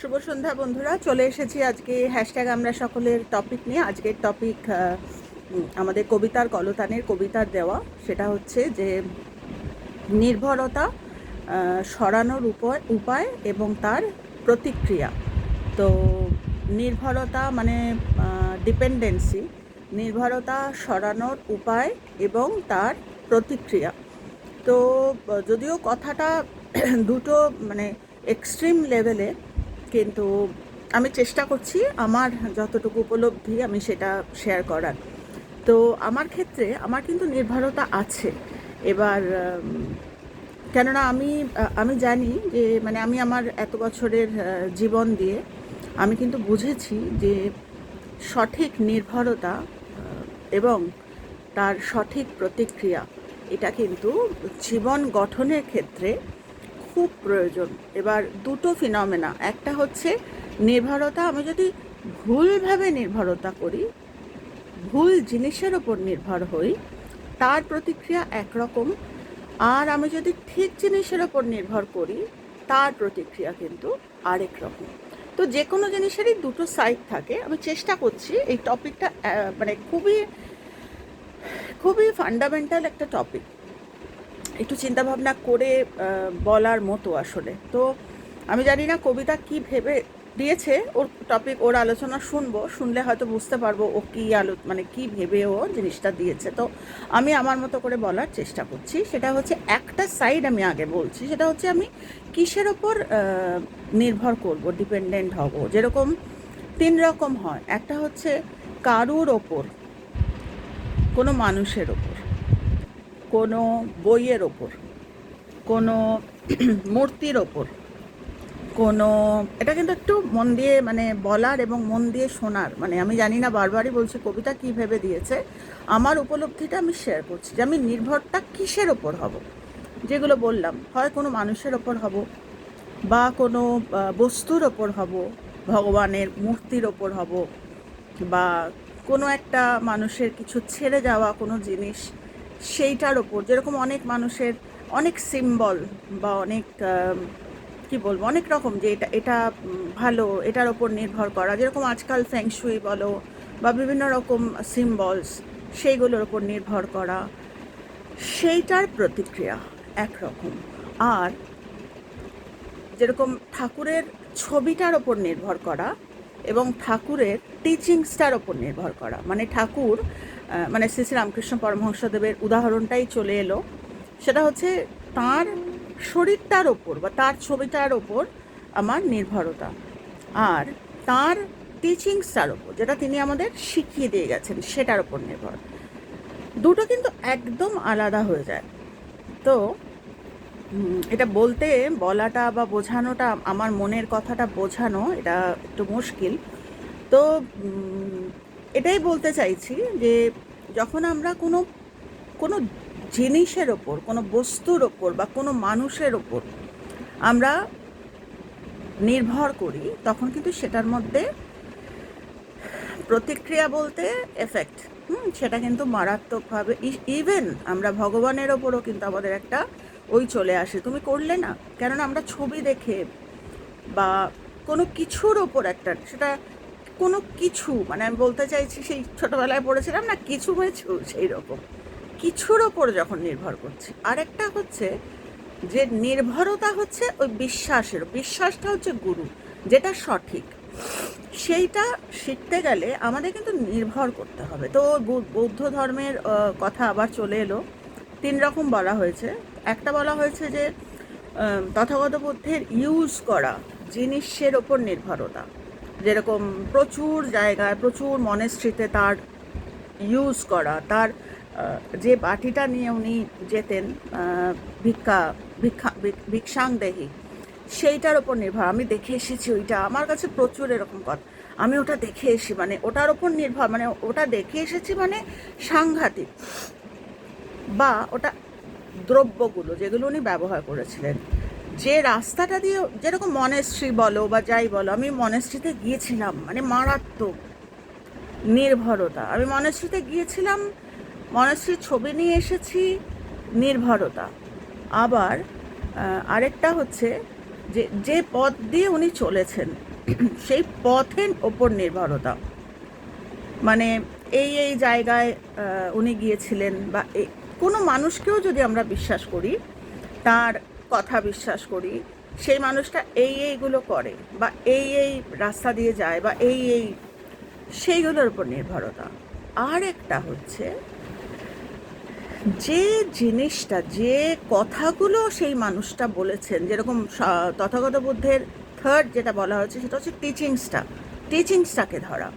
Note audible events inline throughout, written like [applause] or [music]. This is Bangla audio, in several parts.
শুভ সন্ধ্যা বন্ধুরা, চলে এসেছি আজকে হ্যাশট্যাগ আমরা সকলের টপিক নিয়ে। আজকের টপিক আমাদের কবিতার কলতানের কবিতার দেওয়া। সেটা হচ্ছে যে, নির্ভরতা সরানোর উপায় উপায় এবং তার প্রতিক্রিয়া। তো নির্ভরতা মানে ডিপেন্ডেন্সি নির্ভরতা, সরানোর উপায় এবং তার প্রতিক্রিয়া। তো যদিও কথাটা [clears throat] দুটো মানে এক্সট্রিম লেভেলে কিন্তু আমি চেষ্টা করছি আমার যতটুকু উপলব্ধি আমি সেটা শেয়ার করার। তো আমার ক্ষেত্রে আমার কিন্তু নির্ভরতা আছে। এবার কেননা আমি আমি জানি যে মানে আমি আমার এত বছরের জীবন দিয়ে আমি কিন্তু বুঝেছি যে সঠিক নির্ভরতা এবং তার সঠিক প্রতিক্রিয়া, এটা কিন্তু জীবন গঠনের ক্ষেত্রে খুব প্রয়োজন। এবার দুটো ফিনমেনা, একটা হচ্ছে নির্ভরতা। আমি যদি ভুলভাবে নির্ভরতা করি, ভুল জিনিসের ওপর নির্ভর হই, তার প্রতিক্রিয়া একরকম। আর আমি যদি ঠিক জিনিসের ওপর নির্ভর করি, তার প্রতিক্রিয়া কিন্তু আরেক রকম। তো যে কোনো জিনিসেরই দুটো সাইড থাকে। আমি চেষ্টা করছি এই টপিকটা মানে খুবই খুবই ফান্ডামেন্টাল একটা টপিক একটু চিন্তা ভাবনা করে বলার মতো আসলে। তো আমি জানি না কবিতা কি ভেবে দিয়েছে, ওর টপিক ওর আলোচনা শুনব, শুনলে হয়তো বুঝতে পারব ও কী আলো মানে কি ভেবে ও জিনিসটা দিয়েছে। তো আমি আমার মতো করে বলার চেষ্টা করছি। সেটা হচ্ছে একটা সাইড আমি আগে বলছি, সেটা হচ্ছে আমি কিসের ওপর নির্ভর করব ডিপেন্ডেন্ট হব। যেরকম তিন রকম হয়। একটা হচ্ছে কারুর ওপর, কোনো মানুষের ওপর। কোনো বইয়ের ওপর, কোনো [clears throat] মূর্তির ওপর, কোনো, এটা কিন্তু একটু মন দিয়ে মানে বলার এবং মন দিয়ে শোনার। মানে আমি জানি না, বারবারই বলছি, কবিতা কী ভেবে দিয়েছে? আমার উপলব্ধিটা আমি শেয়ার করছি যে আমি নির্ভরটা কিসের ওপর হব? যেগুলো বললাম, হয় কোনো মানুষের ওপর হব বা কোনো বস্তুর ওপর হব, ভগবানের মূর্তির ওপর হব বা কোনো একটা মানুষের কিছু ছেড়ে যাওয়া কোনো জিনিস সেইটার ওপর, যেরকম অনেক মানুষের অনেক সিম্বল বা অনেক কি বলব, অনেক রকম যে এটা এটা ভালো, এটার ওপর নির্ভর করা। যেরকম আজকাল ফ্যাংশুই বলো বা বিভিন্ন রকম সিম্বলস সেইগুলোর ওপর নির্ভর করা। সেইটার প্রতিক্রিয়া একরকম। আর যেরকম ঠাকুরের ছবিটার ওপর নির্ভর করা এবং ঠাকুরের টিচিংসটার ওপর নির্ভর করা। মানে ঠাকুর মানে শ্রী শ্রী রামকৃষ্ণ পরমহংসদেবের উদাহরণটাই চলে এলো। সেটা হচ্ছে তার শরীরটার ওপর বা তার ছবিটার ওপর আমার নির্ভরতা আর তার টিচিংসটার ওপর, যেটা তিনি আমাদের শিখিয়ে দিয়ে গেছেন, সেটার ওপর নির্ভর। দুটো কিন্তু একদম আলাদা হয়ে যায়। তো এটা বলতে, বলাটা বা বোঝানোটা, আমার মনের কথাটা বোঝানো, এটা একটু মুশকিল। তো এটাই বলতে চাইছি যে যখন আমরা কোনো কোনো জিনিসের ওপর, কোনো বস্তুর ওপর বা কোনো মানুষের ওপর আমরা নির্ভর করি, তখন কিন্তু সেটার মধ্যে প্রতিক্রিয়া বলতে এফেক্ট হুম, সেটা কিন্তু মারাত্মকভাবে ইভেন আমরা ভগবানের ওপরও কিন্তু আমাদের একটা ওই চলে আসে। তুমি করলে না? কেননা আমরা ছবি দেখে বা কোনো কিছুর ওপর একটা, সেটা কোনো কিছু মানে আমি বলতে চাইছি সেই ছোটোবেলায় পড়েছিলাম না, কিছু কিছু সেই রকম। কিছুর ওপর যখন নির্ভর করছি। আরেকটা হচ্ছে যে নির্ভরতা হচ্ছে ওই বিশ্বাসের, বিশ্বাসটা হচ্ছে গুরু, যেটা সঠিক। সেইটা শিখতে গেলে আমাদের কিন্তু নির্ভর করতে হবে। তো বৌদ্ধ ধর্মের কথা আবার চলে এলো। তিন রকম বলা হয়েছে। একটা বলা হয়েছে যে তথাগত বুদ্ধের ইউজ করা জিনিসের ওপর নির্ভরতা। যেরকম প্রচুর জায়গায়, প্রচুর মনেস্ট্রিতে তার ইউজ করা, তার যে বাটিটা নিয়ে উনি যেতেন ভিক্ষা ভিক্ষা ভিক- ভিক্ষাংদেহী, সেইটার ওপর নির্ভর। আমি দেখে এসেছি ওইটা। আমার কাছে প্রচুর এরকম কথা। আমি ওটা দেখে এসি মানে ওটার ওপর নির্ভর। মানে ওটা দেখে এসেছি মানে সাংঘাতিক। বা ওটা দ্রব্যগুলো যেগুলো উনি ব্যবহার করেছিলেন। যে রাস্তাটা দিয়ে যেরকম মনেশ্রী বলো বা যাই বলো, আমি মনেশ্রীতে গিয়েছিলাম মানে মারাত্মক নির্ভরতা। আমি মনেশ্রীতে গিয়েছিলাম, মনেশ্রীর ছবি নিয়ে এসেছি, নির্ভরতা। আবার আরেকটা হচ্ছে যে যে পথ দিয়ে উনি চলেছেন, [clears throat] সেই পথের ওপর নির্ভরতা। মানে এই এই জায়গায় উনি গিয়েছিলেন বা কোনো মানুষকেও যদি আমরা বিশ্বাস করি, তার কথা বিশ্বাস করি, সেই মানুষটা এই এইগুলো করে বা এই এই রাস্তা দিয়ে যায় বা এই এই, সেইগুলোর উপর নির্ভরতা। আর একটা হচ্ছে, যে জিনিসটা, যে কথাগুলো সেই মানুষটা বলেছেন, যেরকম তথাগত বুদ্ধের থার্ড যেটা বলা হচ্ছে সেটা হচ্ছে টিচিংসটা টিচিংসটাকে ধরা।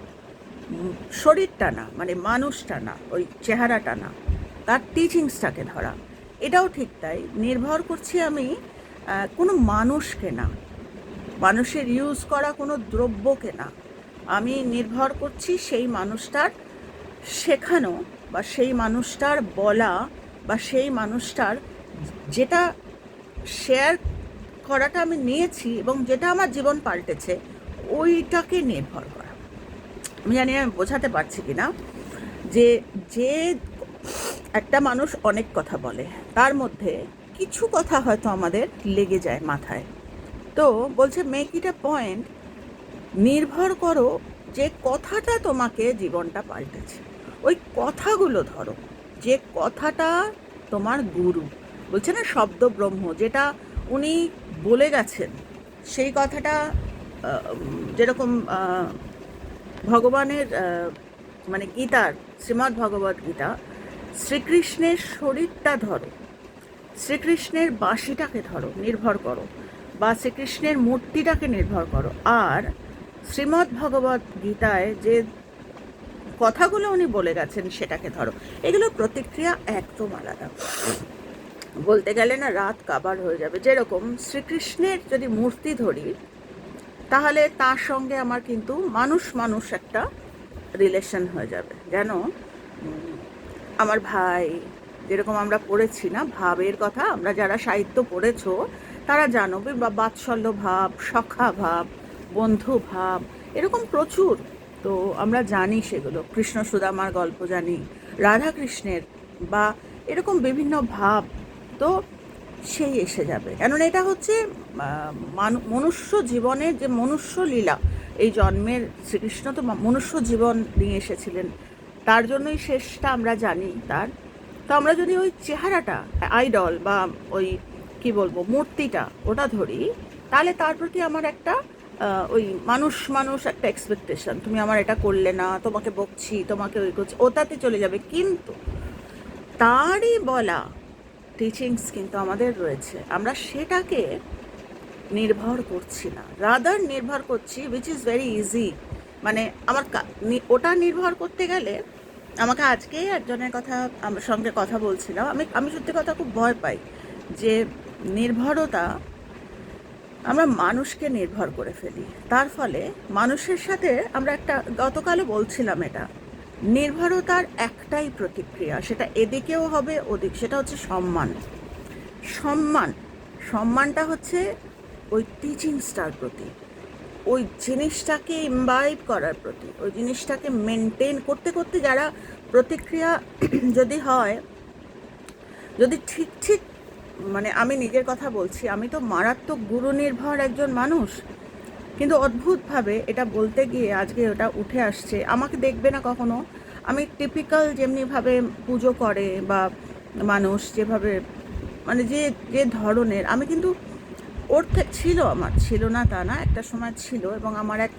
শরীরটা না মানে মানুষটা না, ওই চেহারাটা না, তার টিচিংসটাকে ধরা। এটাও ঠিক তাই। নির্ভর করছি আমি কোনো মানুষকে না। মানুষের ইউজ করা কোনো দ্রব্যকে না। আমি নির্ভর করছি সেই মানুষটার শেখানো বা সেই মানুষটার বলা বা সেই মানুষটার যেটা শেয়ার করাটা আমি নিয়েছি এবং যেটা আমার জীবন পাল্টেছে, ওইটাকে নির্ভর করা। আমি জানি আমি বোঝাতে পারছি কি না যে যে একটা মানুষ অনেক কথা বলে। তার মধ্যে কিছু কথা হয়তো আমাদের লেগে যায় মাথায়। তো বলছে মেক ইট আ পয়েন্ট নির্ভর করো যে কথাটা তোমাকে জীবনটা পাল্টেছে। ওই কথাগুলো ধরো। যে কথাটা তোমার গুরু। বলছে না, শব্দ ব্রহ্ম, যেটা উনি বলে গেছেন। সেই কথাটা যেরকম ভগবানের মানে গীতার, শ্রীমদ্ ভগবত গীতা শ্রীকৃষ্ণের শরীরটা ধরো। শ্রীকৃষ্ণের বাঁশিটাকে ধরো, নির্ভর করো বা শ্রীকৃষ্ণের মূর্তিটাকে নির্ভর করো। আর শ্রীমদ্ ভগবত গীতায় যে কথাগুলো উনি বলে গেছেন সেটাকে ধরো। এগুলোর প্রতিক্রিয়া একদম আলাদা। বলতে গেলে না রাত কাবার হয়ে যাবে। যেরকম শ্রীকৃষ্ণের যদি মূর্তি ধরি, তাহলে তার সঙ্গে আমার কিন্তু মানুষ মানুষ একটা রিলেশন হয়ে যাবে। যেন আমার ভাই, যেরকম আমরা পড়েছি না, ভাবের কথা, আমরা যারা সাহিত্য পড়েছ, তারা জানো, বা বাৎসল্য ভাব, সখা ভাব, বন্ধু ভাব, এরকম প্রচুর। তো আমরা জানি সেগুলো। কৃষ্ণ সুদামার গল্প জানি রাধা কৃষ্ণের বা এরকম বিভিন্ন ভাব। তো সেই এসে যাবে। কেননা এটা হচ্ছে মনুষ্য জীবনের যে মনুষ্য লীলা, এই জন্মের শ্রীকৃষ্ণ তো মনুষ্য জীবন নিয়ে এসেছিলেন। তার জন্যই শেষটা আমরা জানি তার। তো আমরা যদি ওই চেহারাটা আইডল বা ওই কি বলব, মূর্তিটা ওটা ধরি, তাহলে তার প্রতি আমার একটা ওই মানুষ মানুষ একটা এক্সপেকটেশন তুমি আমার এটা করলে না, তোমাকে বকছি, তোমাকে ওই করছি, ওটাতে চলে যাবে। কিন্তু তারই বলা টিচিংস কিন্তু আমাদের রয়েছে। আমরা সেটাকে নির্ভর করছি না। রাদার নির্ভর করছি উইচ ইজ ভেরি ইজি মানে আমার ওটা নির্ভর করতে গেলে আমাকে আজকেই একজনের কথা, আমার সঙ্গে কথা বলছিলাম। আমি আমি সত্যি কথা খুব ভয় পাই যে নির্ভরতা আমরা মানুষকে নির্ভর করে ফেলি। তার ফলে মানুষের সাথে আমরা একটা, গতকালও বলছিলাম এটা, নির্ভরতার একটাই প্রতিক্রিয়া, সেটা এদিকেও হবে, ওদিক, সেটা হচ্ছে সম্মান। সম্মান, সম্মানটা হচ্ছে ওই টিচিংসটার প্রতি। ওই জিনিসটাকে ইমবাইব করার প্রতি, ওই জিনিসটাকে মেনটেন করতে করতে যারা প্রতিক্রিয়া [clears throat] যদি হয়, যদি ঠিক ঠিক মানে আমি নিজের কথা বলছি, আমি তো মারাত্মক গুরু নির্ভর একজন মানুষ, কিন্তু অদ্ভুতভাবে এটা বলতে গিয়ে আজকে ওটা উঠে আসছে, আমাকে দেখবে না কখনো? আমি টিপিক্যাল যেমনিভাবে পুজো করে বা মানুষ যেভাবে মানে যে যে ধরনের, আমি কিন্তু ওর ছিল আমার, ছিল না তা না, একটা সময় ছিল এবং আমার এক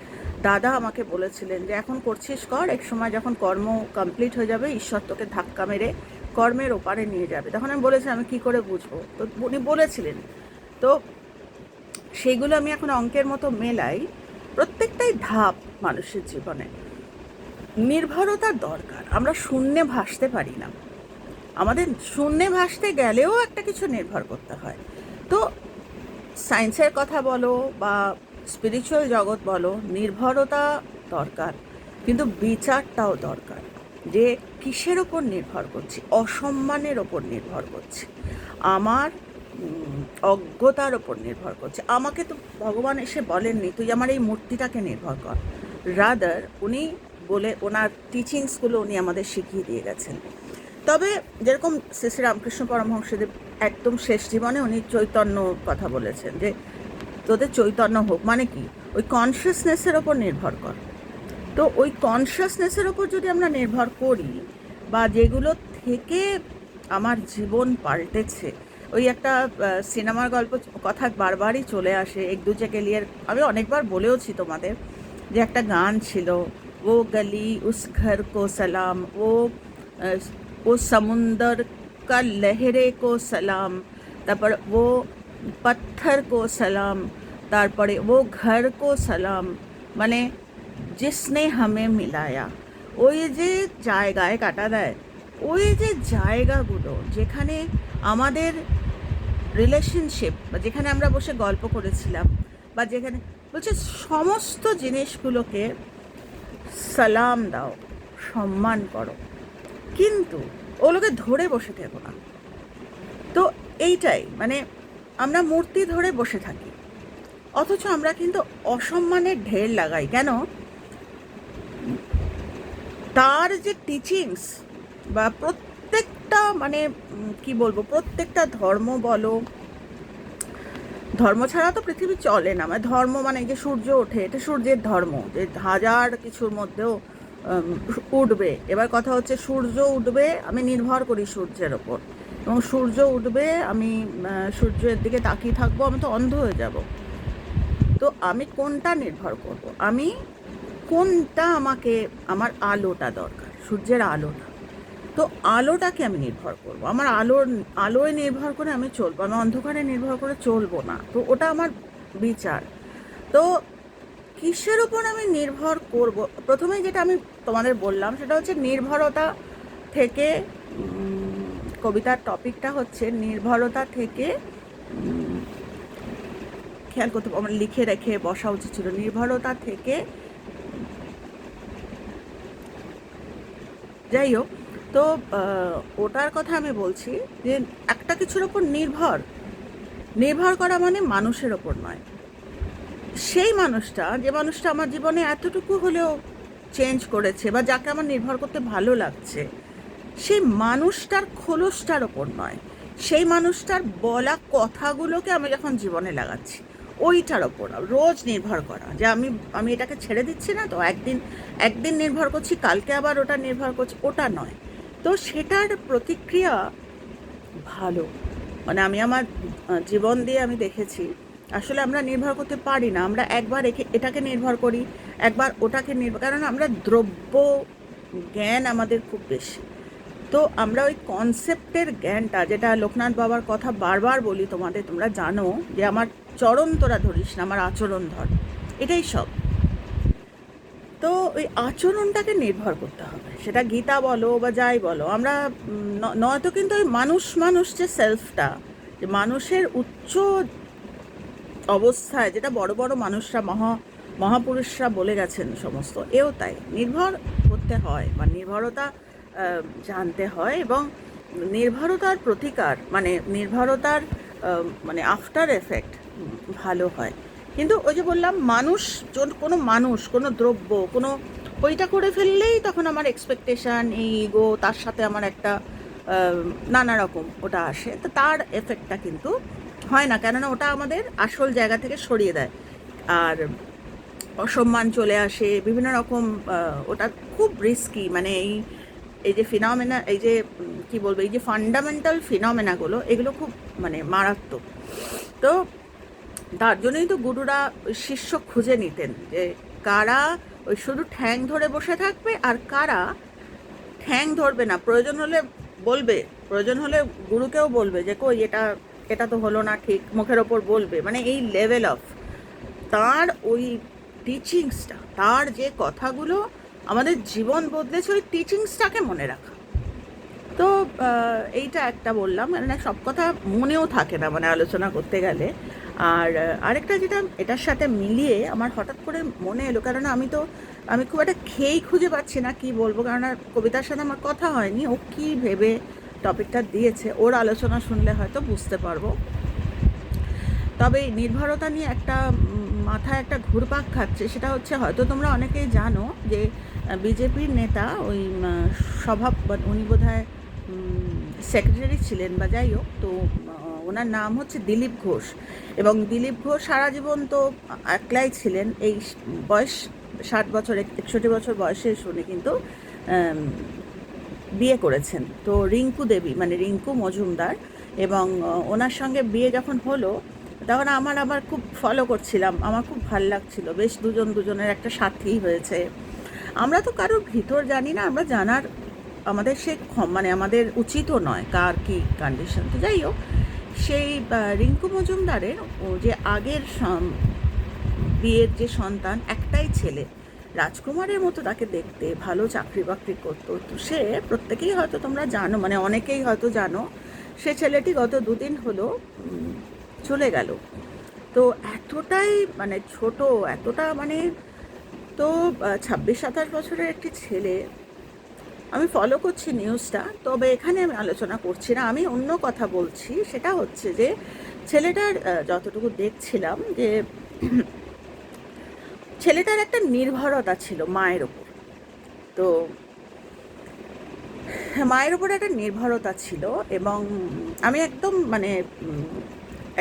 দাদা আমাকে বলেছিলেন যে, এখন করছিস, কর, এক সময় যখন কর্ম কমপ্লিট হয়ে যাবে, ঈশ্বর তোকে ধাক্কা মেরে কর্মের ওপারে নিয়ে যাবে। তখন আমি বলেছি, আমি কি করে বুঝব? তো উনি বলেছিলেন। তো সেইগুলো আমি এখন অঙ্কের মতো মেলাই প্রত্যেকটাই ধাপ মানুষের জীবনে। নির্ভরতার দরকার, আমরা শূন্যে ভাসতে পারি না। আমাদের শূন্যে ভাসতে গেলেও একটা কিছু নির্ভর করতে হয়। তো সায়েন্সের কথা বলো বা স্পিরিচুয়াল জগৎ বলো, নির্ভরতা দরকার, কিন্তু বিচারটাও দরকার যে কিসের ওপর নির্ভর করছি, অসম্মানের ওপর নির্ভর করছি, আমার অজ্ঞতার ওপর নির্ভর করছে। আমাকে তো ভগবান এসে বলেননি, তুই আমার এই মূর্তিটাকে নির্ভর কর। রাদার উনি বলে, ওনার টিচিংসগুলো উনি আমাদের শিখিয়ে দিয়ে গেছেন। তবে যেরকম শ্রী শ্রী রামকৃষ্ণ পরমহংসদেব একদম শেষ জীবনে উনি চৈতন্য কথা বলেছেন যে তোদের চৈতন্য হোক মানে কি? ওই কনসিয়াসনেসের ওপর নির্ভর কর। তো ওই কনসিয়াসনেসের ওপর যদি আমরা নির্ভর করি বা যেগুলো থেকে আমার জীবন পাল্টেছে, ওই একটা সিনেমার গল্প, কথা বারবারই চলে আসে। এক দুজে গেলিয়ার আমি অনেকবার বলেওছি তোমাদের যে একটা গান ছিল, ও গলি উস ঘর কো সালাম, ও ও সমুন্দর কা লহরে কো সালাম তারপর ও পাথর কো সালাম তারপরে ও ঘর কো সালাম মানে জিসনে হামে মিলায়া ওই যে জায়গায় কাটা দেয় ওই যে জায়গাগুলো যেখানে আমাদের রিলেশনশিপ বা যেখানে আমরা বসে গল্প করেছিলাম বা যেখানে বলছে সমস্ত জিনিসগুলোকে সালাম দাও সম্মান করো কিন্তু ওগুলোকে ধরে বসে থেকো না। তো এইটাই মানে আমরা মূর্তি ধরে বসে থাকি। অথচ আমরা কিন্তু অসম্মানের ঢের লাগাই, কেন? তার যে টিচিংস বা প্রত্যেকটা মানে কি বলব, প্রত্যেকটা ধর্ম বলো, ধর্ম ছাড়া তো পৃথিবী চলে না। মানে ধর্ম মানে যে সূর্য ওঠে, এটা সূর্যের ধর্ম। যে হাজার কিছুর মধ্যেও উঠবে। এবার কথা হচ্ছে সূর্য উঠবে, আমি নির্ভর করি সূর্যের ওপর। এবং সূর্য উঠবে, আমি সূর্যের দিকে তাকিয়ে থাকব, আমি তো অন্ধ হয়ে যাব। তো আমি কোনটা নির্ভর করব? আমি কোনটা আমাকে, আমার আলোটা দরকার, সূর্যের আলোটা। তো আলোটাকে আমি নির্ভর করব। আমার আলোর, আলোয় নির্ভর করে আমি চলবো, আমি অন্ধকারে নির্ভর করে চলবো না। তো ওটা আমার বিচার। তো কিসের ওপর আমি নির্ভর করব? প্রথমেই যেটা আমি তোমাদের বললাম, সেটা হচ্ছে নির্ভরতা থেকে কবিতার টপিকটা হচ্ছে নির্ভরতা থেকে খেয়াল করতে আমার লিখে রেখে বসা উচিত ছিল। নির্ভরতা থেকে, যাই হোক, তো ওটার কথা আমি বলছি যে একটা কিছুর ওপর নির্ভর। নির্ভর করা মানে মানুষের ওপর নয়। সেই মানুষটা, যে মানুষটা আমার জীবনে এতটুকু হলেও চেঞ্জ করেছে বা যাকে আমার নির্ভর করতে ভালো লাগছে, সেই মানুষটার খোলসটার ওপর নয়। সেই মানুষটার বলা কথাগুলোকে আমি যখন জীবনে লাগাচ্ছি। ওইটার ওপর রোজ নির্ভর করা। যে আমি আমি এটাকে ছেড়ে দিচ্ছি না তো একদিন একদিন নির্ভর করছি, কালকে আবার ওটা নির্ভর করছি, ওটা নয়। তো সেটার প্রতিক্রিয়া ভালো। মানে আমি আমার জীবন দিয়ে আমি দেখেছি, আসলে আমরা নির্ভর করতে পারি না। আমরা একবার একে- এটাকে নির্ভর করি একবার ওটাকে নির্ভর কারণ আমরা দ্রব্য জ্ঞান আমাদের খুব বেশি। তো আমরা ওই কনসেপ্টের জ্ঞানটা, যেটা লোকনাথ বাবার কথা বারবার বলি তোমাদের, তোমরা জানো যে আমার চরণ তোরা ধরিস না, আমার আচরণ ধর। এটাই সব। তো ওই আচরণটাকে নির্ভর করতে হবে। সেটা গীতা বলো বা যাই বলো, আমরা নয়তো কিন্তু ওই মানুষ মানুষ যে সেলফটা যে মানুষের উচ্চ অবস্থায়, যেটা বড় বড় মানুষরা, মহা মহাপুরুষরা বলে গেছেন সমস্ত। এও তাই। নির্ভর করতে হয় বা নির্ভরতা জানতে হয় এবং নির্ভরতার প্রতিকার মানে নির্ভরতার মানে আফটার এফেক্ট ভালো হয়। কিন্তু ওই যে বললাম, মানুষ কোনো মানুষ, কোনো দ্রব্য, কোনো, ওইটা করে ফেললেই তখন আমার এক্সপেকটেশন ইগো তার সাথে আমার একটা নানা রকম ওটা আসে। তো তার এফেক্টটা কিন্তু হয় না। কেননা ওটা আমাদের আসল জায়গা থেকে সরিয়ে দেয়। আর অসম্মান চলে আসে, বিভিন্ন রকম ওটা খুব রিস্কি মানে এই এই যে ফিনমেনা এই যে কি বলব, এই যে ফান্ডামেন্টাল ফিনমেনাগুলো এগুলো খুব মানে মারাত্মক। তো তার জন্যই তো গুরুরা শিষ্য খুঁজে নিতেন যে কারা ওই শুধু ঠ্যাং ধরে বসে থাকবে আর কারা ঠ্যাং ধরবে না। প্রয়োজন হলে বলবে, প্রয়োজন হলে গুরুকেও বলবে যে, কই, এটা এটা তো হলো না ঠিক। মুখের ওপর বলবে। মানে এই লেভেল অফ তার ওই টিচিংসটা তার যে কথাগুলো আমাদের জীবন বদলেছে, ওই টিচিংসটাকে মনে রাখা। তো এইটা একটা বললাম মানে সব কথা মনেও থাকে না মানে আলোচনা করতে গেলে। আর আরেকটা যেটা এটার সাথে মিলিয়ে আমার হঠাৎ করে মনে এলো কারণ আমি তো, আমি খুব একটা খেয়েই খুঁজে পাচ্ছি না কি বলব কারণ কবিতার সাথে আমার কথা হয়নি, ও কি ভেবে টপিকটা দিয়েছে, ওর আলোচনা শুনলে হয়তো বুঝতে পারব। তবে নির্ভরতা নিয়ে একটা মাথায় একটা ঘুরপাক খাচ্ছে, সেটা হচ্ছে হয়তো তোমরা অনেকেই জানো যে বিজেপির নেতা ওই সভা, উনি বোধ সেক্রেটারি ছিলেন বা যাই হোক, তো ওনার নাম হচ্ছে দিলীপ ঘোষ। এবং দিলীপ ঘোষ সারা জীবন তো একলাই ছিলেন, এই বয়স ষাট বছর, একষট্টি বছর বয়সে শুনে কিন্তু বিয়ে করেছেন। তো রিঙ্কু দেবী মানে রিঙ্কু মজুমদার এবং ওনার সঙ্গে বিয়ে যখন হলো তখন আমার আবার খুব ফলো করছিলাম। আমার খুব ভালো লাগছিল। বেশ দুজন দুজনের একটা সাথী হয়েছে। আমরা তো কারোর ভিতর জানি না, আমরা জানার আমাদের সে মানে আমাদের উচিতও নয় কার কি কন্ডিশন তো যাই হোক, সেই রিঙ্কু মজুমদারের ও যে আগের বিয়ের যে সন্তান, একটাই ছেলে। রাজকুমারের মতো তাকে দেখতে, ভালো চাকরি বাকরি করতো। তো সে প্রত্যেকেই হয়তো তোমরা জানো মানে অনেকেই হয়তো জানো, সে ছেলেটি গত দুদিন হলো চলে গেল। তো এতটাই মানে ছোট, এতটা মানে তো ছাব্বিশ, সাতাশ বছরের একটি ছেলে। আমি ফলো করছি নিউজটা তবে এখানে আমি আলোচনা করছি না। আমি অন্য কথা বলছি, সেটা হচ্ছে যে ছেলেটার যতটুকু দেখছিলাম যে [clears throat] ছেলেটার একটা নির্ভরতা ছিল মায়ের ওপর। তো মায়ের ওপর একটা নির্ভরতা ছিল এবং আমি একদম মানে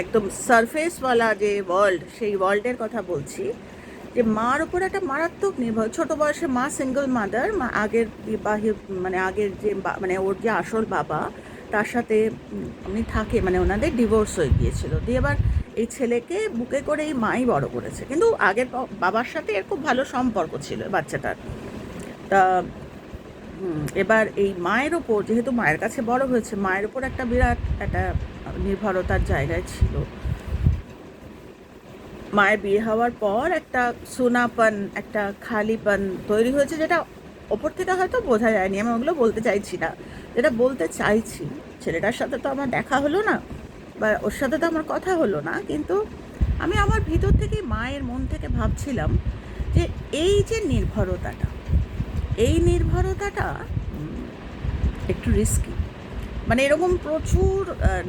একদম সারফেসওয়ালা যে ওয়ার্ল্ড সেই ওয়ার্ল্ডের কথা বলছি, যে মার ওপর একটা মারাত্মক নির্ভর, ছোট বয়সে মা সিঙ্গল মাদার মা আগের বিবাহিত মানে আগের যে মানে ওর যে আসল বাবা, তার সাথে উনি থাকে মানে ওনাদের ডিভোর্স হয়ে গিয়েছিল। দিয়ে এবার এই ছেলেকে বুকে করে এই মাই বড় করেছে। কিন্তু আগের বাবার সাথে এর খুব ভালো সম্পর্ক ছিল বাচ্চাটার। তা এবার এই মায়ের ওপর যেহেতু মায়ের কাছে বড় হয়েছে, মায়ের ওপর একটা বিরাট, একটা নির্ভরতার জায়গায় ছিল। মায়ের বিয়ে হওয়ার পর একটা সোনাপন, একটা খালিপন তৈরি হয়েছে যেটা ওপর থেকে হয়তো বোঝা যায়নি, আমি ওগুলো বলতে চাইছি না। যেটা বলতে চাইছি, ছেলেটার সাথে তো আমার দেখা হলো না, বা ওর সাথে তো আমার কথা হলো না, কিন্তু আমি আমার ভিতর থেকেই মায়ের মন থেকে ভাবছিলাম যে এই যে নির্ভরতাটা, এই নির্ভরতাটা একটু রিস্কি মানে এরকম প্রচুর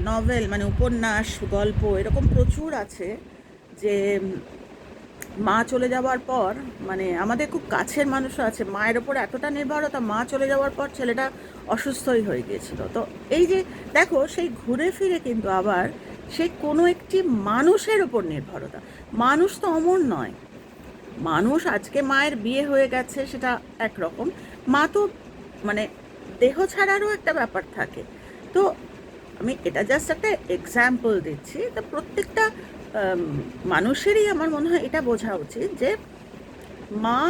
নভেল মানে উপন্যাস, গল্প, এরকম প্রচুর আছে যে মা চলে যাওয়ার পর মানে আমাদের খুব কাছের মানুষও আছে, মায়ের ওপর এতটা নির্ভরতা, মা চলে যাওয়ার পর ছেলেটা অসুস্থই হয়ে গিয়েছিল। তো এই যে, দেখো, সেই ঘুরে ফিরে কিন্তু আবার সেই কোনো একটি মানুষের ওপর নির্ভরতা। মানুষ তো অমর নয়। মানুষ আজকে মায়ের বিয়ে হয়ে গেছে, সেটা একরকম। মা তো মানে দেহ ছাড়ারও একটা ব্যাপার থাকে। তো আমি এটা জাস্ট একটা এক্সাম্পল দিচ্ছি। তো প্রত্যেকটা মানুষেরই আমার মনে হয় এটা বোঝা উচিত যে মা,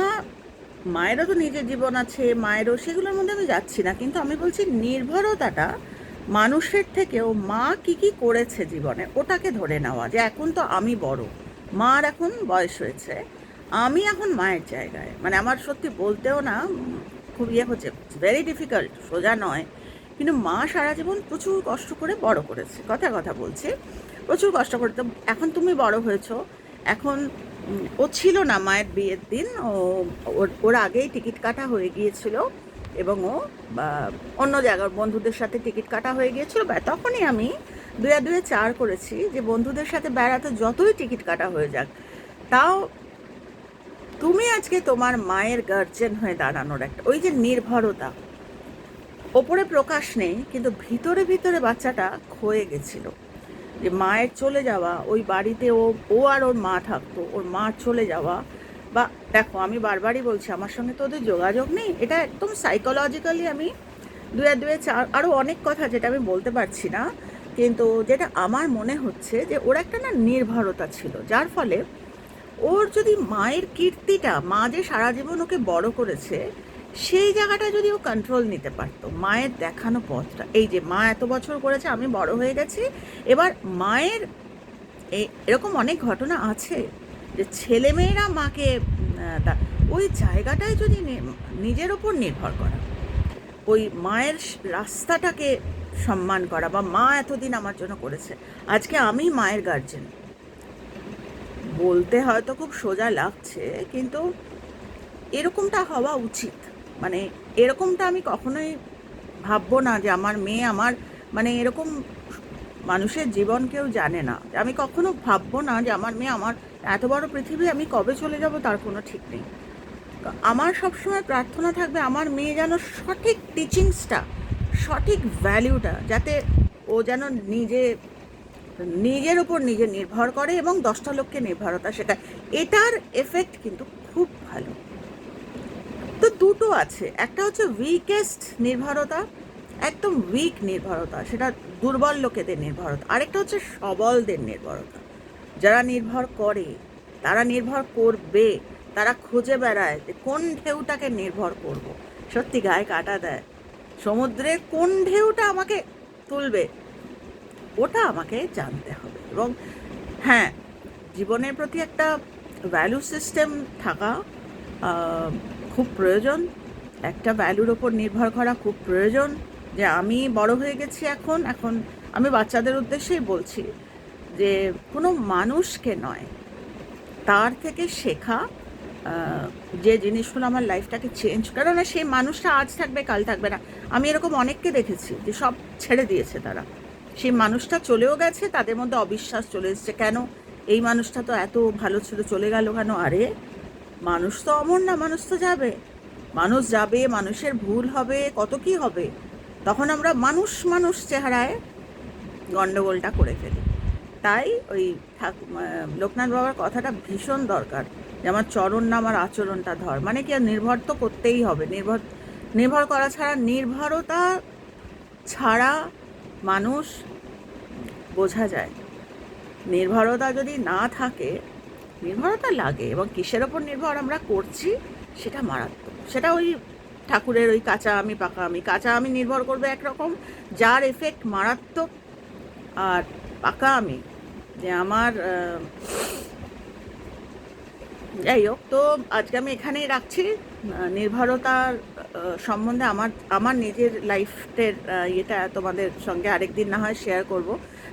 মায়েরও তো নিজের জীবন আছে, মায়েরও সেগুলোর মধ্যে আমি যাচ্ছি না। কিন্তু আমি বলছি নির্ভরতাটা মানুষের থেকেও মা কি কি করেছে জীবনে, ওটাকে ধরে নেওয়া যে এখন তো আমি বড়, মার এখন বয়স হয়েছে, আমি এখন মায়ের জায়গায়। মানে আমার সত্যি বলতেও না খুব ইয়ে হচ্ছে ভেরি ডিফিকাল্ট সোজা নয়। কিন্তু মা সারা জীবন প্রচুর কষ্ট করে বড় করেছে, কথা কথা বলছে। প্রচুর কষ্ট করে, তো এখন তুমি বড় হয়েছো, এখন ও ছিল না মায়ের বিয়ের দিন, ও, ওর আগেই টিকিট কাটা হয়ে গিয়েছিল এবং ও অন্য জায়গার বন্ধুদের সাথে টিকিট কাটা হয়ে গিয়েছিল তখনই আমি দুয়ে দুয়ে চার করেছি যে বন্ধুদের সাথে বেড়াতে যতই টিকিট কাটা হয়ে যাক, তাও তুমি আজকে তোমার মায়ের গার্জেন হয়ে দাঁড়ানোর একটা, ওই যে নির্ভরতা। ওপরে প্রকাশ নেই, কিন্তু ভিতরে ভিতরে বাচ্চাটা ক্ষয়ে গেছিল। যে মায়ের চলে যাওয়া, ওই বাড়িতে ও ও আর ওর মা থাকতো, ওর মা চলে যাওয়া, বা দেখো আমি বারবারই বলছি, আমার সঙ্গে তো ওদের যোগাযোগ নেই, এটা একদম সাইকোলজিক্যালি আমি দুয়ে দুয়ে চার আরও অনেক কথা যেটা আমি বলতে পারছি না, কিন্তু যেটা আমার মনে হচ্ছে যে ওর একটা না নির্ভরতা ছিল, যার ফলে ওর যদি মায়ের কীর্তিটা, মা যে সারা জীবন ওকে বড় করেছে সেই জায়গাটা যদি ও কন্ট্রোল নিতে পারতো, মায়ের দেখানো পথটা। এই যে মা এত বছর করেছে, আমি বড় হয়ে গেছি। এবার মায়ের এরকম অনেক ঘটনা আছে যে ছেলেমেয়েরা মাকে ওই জায়গাটায় যদি নিজের ওপর নির্ভর করা, ওই মায়ের রাস্তাটাকে সম্মান করা বা মা এতদিন আমার জন্য করেছে, আজকে আমি মায়ের গার্জেন বলতে হয়তো খুব সোজা লাগছে, কিন্তু এরকমটা হওয়া উচিত। মানে এরকমটা আমি কখনোই ভাববো না যে আমার মেয়ে আমার মানে এরকম মানুষের জীবন কেউ জানে না। আমি কখনো ভাববো না যে আমার মেয়ে আমার এত বড় পৃথিবী, আমি কবে চলে যাব তার কোনো ঠিক নেই। আমার সবসময় প্রার্থনা থাকবে আমার মেয়ে যেন সঠিক টিচিংসটা সঠিক ভ্যালিউটা যাতে ও যেন নিজে, নিজের উপর নিজে নির্ভর করে এবং দশটা লোককে নির্ভরতা শেখায়। এটার এফেক্ট কিন্তু খুব ভালো। তো দুটো আছে। একটা হচ্ছে উইকেস্ট নির্ভরতা, একদম উইক নির্ভরতা, সেটা দুর্বল লোকেদের নির্ভরতা। আরেকটা হচ্ছে সবলদের নির্ভরতা। যারা নির্ভর করে, তারা নির্ভর করবে, তারা খুঁজে বেড়ায় যে কোন ঢেউটাকে নির্ভর করব। সত্যি গায়ে কাটা দেয়। সমুদ্রের কোন ঢেউটা আমাকে তুলবে, ওটা আমাকে জানতে হবে। এবং হ্যাঁ জীবনের প্রতি একটা ভ্যালু সিস্টেম থাকা খুব প্রয়োজন। একটা ভ্যালুর ওপর নির্ভর করা খুব প্রয়োজন যে আমি বড় হয়ে গেছি এখন এখন আমি বাচ্চাদের উদ্দেশ্যেই বলছি যে কোনো মানুষকে নয়, তার থেকে শেখা যে জিনিসগুলো আমার লাইফটাকে চেঞ্জ করে, না, সেই মানুষটা আজ থাকবে, কাল থাকবে না। আমি এরকম অনেককে দেখেছি যে সব ছেড়ে দিয়েছে তারা। সেই মানুষটা চলেও গেছে, তাদের মধ্যে অবিশ্বাস চলে এসছে, কেন এই মানুষটা তো এত ভালো ছিল চলে গেল কেন? আরে মানুষ তো অমর না, মানুষ তো যাবে। মানুষ যাবে, মানুষের ভুল হবে, কত কি হবে? তখন আমরা মানুষ মানুষ চেহারায় গন্ডগোলটা করে ফেলি। তাই ওই লোকনাথ বাবার কথাটা ভীষণ দরকার যে আমার চরণ না, আমার আচরণটা ধর। মানে কি আর নির্ভর তো করতেই হবে। নির্ভর নির্ভর করা ছাড়া নির্ভরতা ছাড়া মানুষ বোঝা যায়। নির্ভরতা যদি না থাকে নির্ভরতা লাগে এবং কিসের ওপর নির্ভর আমরা করছি সেটা মারাত্মক। সেটা ওই ঠাকুরের ওই কাঁচা আমি পাকা আমি, কাঁচা আমি নির্ভর করবে একরকম, যার এফেক্ট মারাত্মক আর পাকা আমি। যে আমার যাই হোক, তো আজকে আমি এখানেই রাখছি। নির্ভরতার সম্বন্ধে আমার আমার নিজের লাইফের ইয়েটা তোমাদের সঙ্গে আরেকদিন না হয় শেয়ার করব।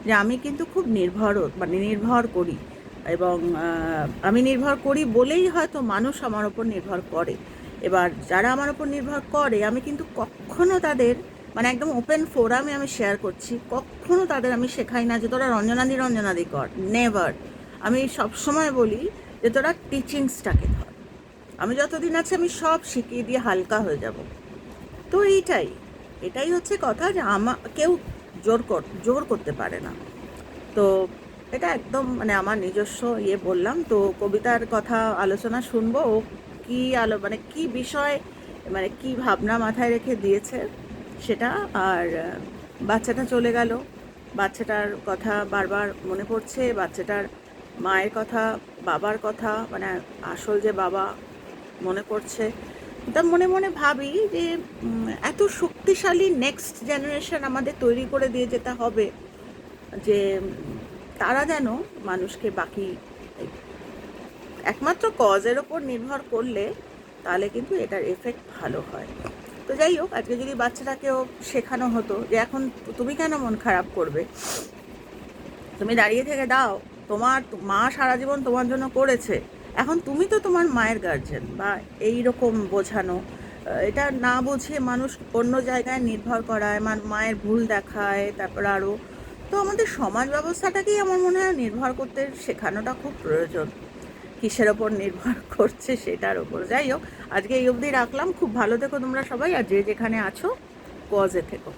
যে আমি কিন্তু খুব নির্ভর মানে নির্ভর করি। এবং আমি নির্ভর করি বলেই হয়তো মানুষ আমার ওপর নির্ভর করে। এবার যারা আমার ওপর নির্ভর করে, আমি কিন্তু কখনো তাদের মানে একদম ওপেন ফোরামে আমি শেয়ার করছি, কখনো তাদের আমি শেখাই না যে তোরা রঞ্জনাদি রঞ্জনাদি কর নেভার আমি সবসময় বলি যে তোরা টিচিংসটাকে ধর। আমি যতদিন আছে আমি সব শিখিয়ে দিয়ে হালকা হয়ে যাব। তো এইটাই, এটাই হচ্ছে কথা যে আমা, কেউ জোর কর, জোর করতে পারে না। তো এটা একদম মানে আমার নিজস্ব ইয়ে বললাম। তো কবিতার কথা আলোচনা শুনব। ও কী আলো মানে কি বিষয় মানে কি ভাবনা মাথায় রেখে দিয়েছে সেটা? আর বাচ্চাটা চলে গেল। বাচ্চাটার কথা বারবার মনে পড়ছে। বাচ্চাটার মায়ের কথা, বাবার কথা মানে আসল যে বাবা মনে পড়ছে। তা মনে মনে ভাবি যে এত শক্তিশালী নেক্সট জেনারেশন আমাদের তৈরি করে দিয়ে যেতে হবে। যে তারা যেন মানুষকে বাকি, একমাত্র কজের ওপর নির্ভর করলে তাহলে কিন্তু এটার এফেক্ট ভালো হয়। তো যাই হোক, আজকে যদি বাচ্চাটাকেও শেখানো হতো যে এখন তুমি কেন মন খারাপ করবে? তুমি দাঁড়িয়ে থেকে দাও, তোমার মা সারা জীবন তোমার জন্য করেছে। এখন তুমি তো তোমার মায়ের গার্জেন বা এই রকম বোঝানো এটা না বুঝে মানুষ অন্য জায়গায় নির্ভর করায় মায়ের ভুল দেখায়, তারপর আরও তো আমাদের সমাজ ব্যবস্থাটাকেই আমার মনে হয় নির্ভর করতে শেখানোটা খুব প্রয়োজন। কিসের ওপর নির্ভর [laughs] করছে সেটার ওপর। যাই হোক, আজকে এই অবধি রাখলাম। খুব ভালো থেকো তোমরা সবাই, আর যে যেখানে আছো কজে থেকো।